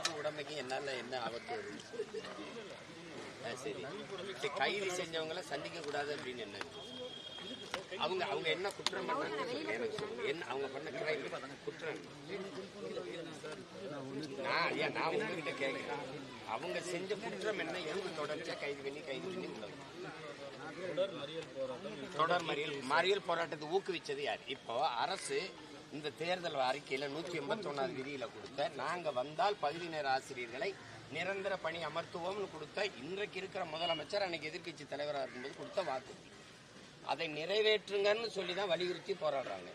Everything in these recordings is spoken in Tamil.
உயிருக்கு உடம்புக்கு என்னால் என்ன ஆபத்து வருது? சரி. கைது செஞ்சவங்களை சந்திக்க கூடாது அப்படின்னு என்ன? அவங்க அவங்க என்ன குற்றம் என்ன அவங்க பண்ண கிரைம் குற்றம். நான் ஐயா நான் உங்ககிட்ட கேட்குறேன். அவங்க செஞ்ச குற்றம் என்ன? எதுக்கு தொடர்ச்சியாக கைது பண்ணி கைது பண்ணி தொடர் மறியல் தொடர் மறியல் மறியல் போராட்டத்தை ஊக்குவிச்சது யார்? இப்போ அரசு இந்த தேர்தல் அறிக்கையில நூத்தி எண்பத்தி ஒன்னாவது விதியில கொடுத்த நாங்க வந்தால் பகுதி நேர ஆசிரியர்களை நிரந்தர பணி அமர்த்துவோம்னு கொடுத்த இன்றைக்கு இருக்கிற முதலமைச்சர் அன்னைக்கு எதிர்கட்சி தலைவராக இருக்கும்போது கொடுத்த வாக்குறுதி அதை நிறைவேற்றுங்கன்னு சொல்லி தான் வலியுறுத்தி போராடுறாங்க.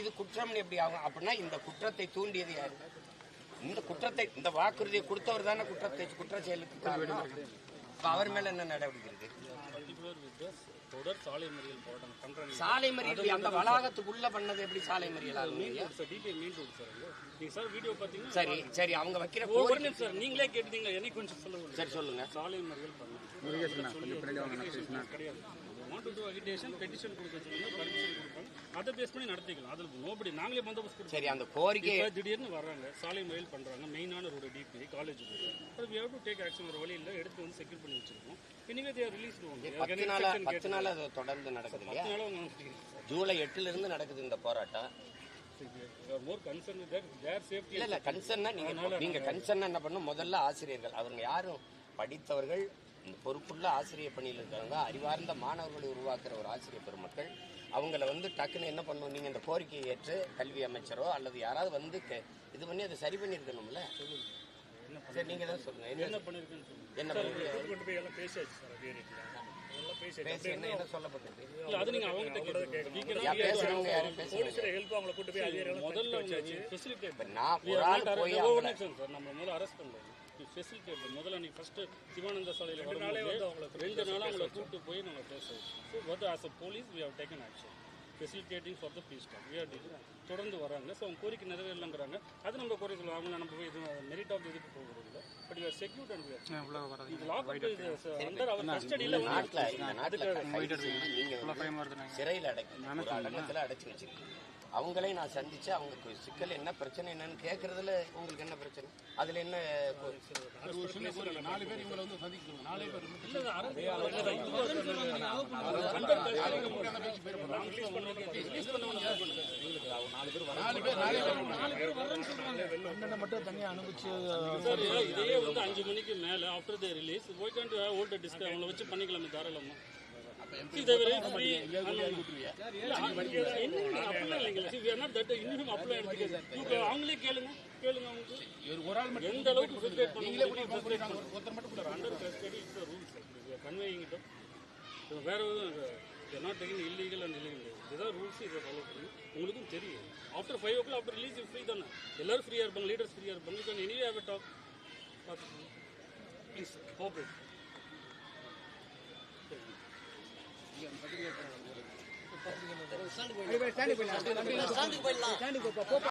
இது குற்றம்னு எப்படி ஆகும்? அப்படின்னா இந்த குற்றத்தை தூண்டியது யாரு? இந்த குற்றத்தை இந்த வாக்குறுதியை கொடுத்தவர் தானே குற்றத்தை குற்ற செயலுக்கு அவர் மேல என்ன நடவடிக்கை இருக்கு? தொடர் சாலை மறியல் போராட்டம் பண்றாங்க. சாலை மறியல் அந்த வளாகத்துக்குள்ள பண்ணது எப்படி சாலை மறியல் ஆகும் சார் வீடியோ பாத்தீங்கன்னா சரி சரி அவங்க வைக்கிற ஒரு நிமிஷம் சார் நீங்களே கேட்டீங்க எனக்கு கொஞ்சம் சொல்ல முடியும் சரி சொல்லுங்க. சாலை மறியல் பண்ணலாம். கிடையாது. வாண்ட் டு அகிடேஷன் பெட்டிஷன் கொடுக்க சொல்லுங்க பர்மிஷன் கொடுப்பாங்க அதை பேஸ் பண்ணி நடத்திக்கலாம். அதில் நோபடி நாங்களே பந்தோபஸ்து சரி அந்த கோரிக்கை திடீர்னு வர்றாங்க. சாலை மறியல் பண்றாங்க. மெயினான ரோடு டிபி காலேஜ் அது we have to take action ஒரு வழி இல்லை. எடுத்து வந்து செக்யூர் பண்ணி வச்சிருக்கோம். எனிவே தேர் ரிலீஸ் நாளா பத்து நாளா அது தொடர்ந்து நடக்குது இல்லையா? ஜூலை எட்டுல இருந்து நடக்குது இந்த போராட்டம். இல்ல கன்சர்னா நீங்க நீங்க கன்சர்ன் என்ன பண்ணும் முதல்ல ஆசிரியர்கள். அவங்க யாரும் படித்தவர்கள் இந்த பொறுப்புள்ள ஆசிரியர் பணியில் இருக்கிறவங்க அறிவார்ந்த மாணவர்களை உருவாக்குற ஒரு ஆசிரியர் பெருமக்கள் அவங்கள வந்து டக்குன்னு என்ன பண்ணணும் நீங்க இந்த கோரிக்கையை ஏற்று கல்வி அமைச்சரோ அல்லது யாராவது வந்து இது பண்ணி அதை சரி பண்ணியிருக்கணும்ல? சரி நீங்க தான் சொல்லுங்க. என்ன சொல்லுங்க. என்ன பண்ணி- பேசி என்ன என்ன சொல்லப்பட்டது இல்ல அது நீங்க அவங்க கிட்ட யா பேசுறவங்க யாரும் பேசுறாங்க ஹெல்ப் அவங்கள கூட்டு போய் அதே முதல்ல ஃபெசிலிட்டேட் இப்ப நான் ஒரு ஆள் போய் ஒரு அவங்கள நிமிஷம் சார் நம்ம முதல்ல அரெஸ்ட் பண்ணல ஃபெசிலிட்டேட் முதல்ல நீ ஃபர்ஸ்ட் சிவானந்த சாலையில ரெண்டு நாளா அவங்கள கூட்டு போய் நம்ம பேசுவோம் so but as a police we have taken action facilitating for the peace stop we are தொடர்ந்து வராங்க ஸோ அவங்க கோரிக்கை நிறைவேறலங்கிறாங்க. அது நம்ம குறை சொல்லுவோம். அவங்க நம்ம போய் இது மெரிட் ஆஃப் இதுக்கு போகிறது இல்லை. But you are secured and இது லாக் அண்டர் அவர் கஸ்டடியில் நாட்டுல சிறையில் அடைக்கி ஒரு அடங்கத்துல அடைச்சு வச்சிருக்கீங்க. அவங்களே நான் சந்திச்சு அவங்க கு- சிக்கல் என்ன பிரச்சனை என்னன்னு கேட்கறதுல உங்களுக்கு என்ன பிரச்சனை? அதுல என்ன கொ- நாலு பேர் இவங்களை வந்து சந்திக்கணும். நாலே பேர் நாலு பேர் நாலே பேர் மட்டும் தனியா அனுப்பிச்சு இதையே வந்து அஞ்சு மணிக்கு மேல after the release can't hold disc அவங்கள வச்சு பண்ணிக்கலாமே தாராளமா. அவங்களே கேளுங்க கேளுங்க ஒரு ஆள் மட்டும் எந்த அளவுக்கு filtrate ஒருத்தர் மட்டும் under custody is rules conveying வேற எதுவும் not taking illegal and illegal இதுதான் ரூல்ஸ் இதை ஃபாலோ பண்ணி உங்களுக்கும் தெரியும் after five o'clock after release free தானே எல்லாரும் ஃப்ரீயாக இருப்பாங்க லீடர்ஸ் ஃப்ரீயாக இருப்பாங்க you can anyway have talk பார்த்துக்கோங்க ப்ளீஸ் கோஆப்ரேட் போயிடலாம்.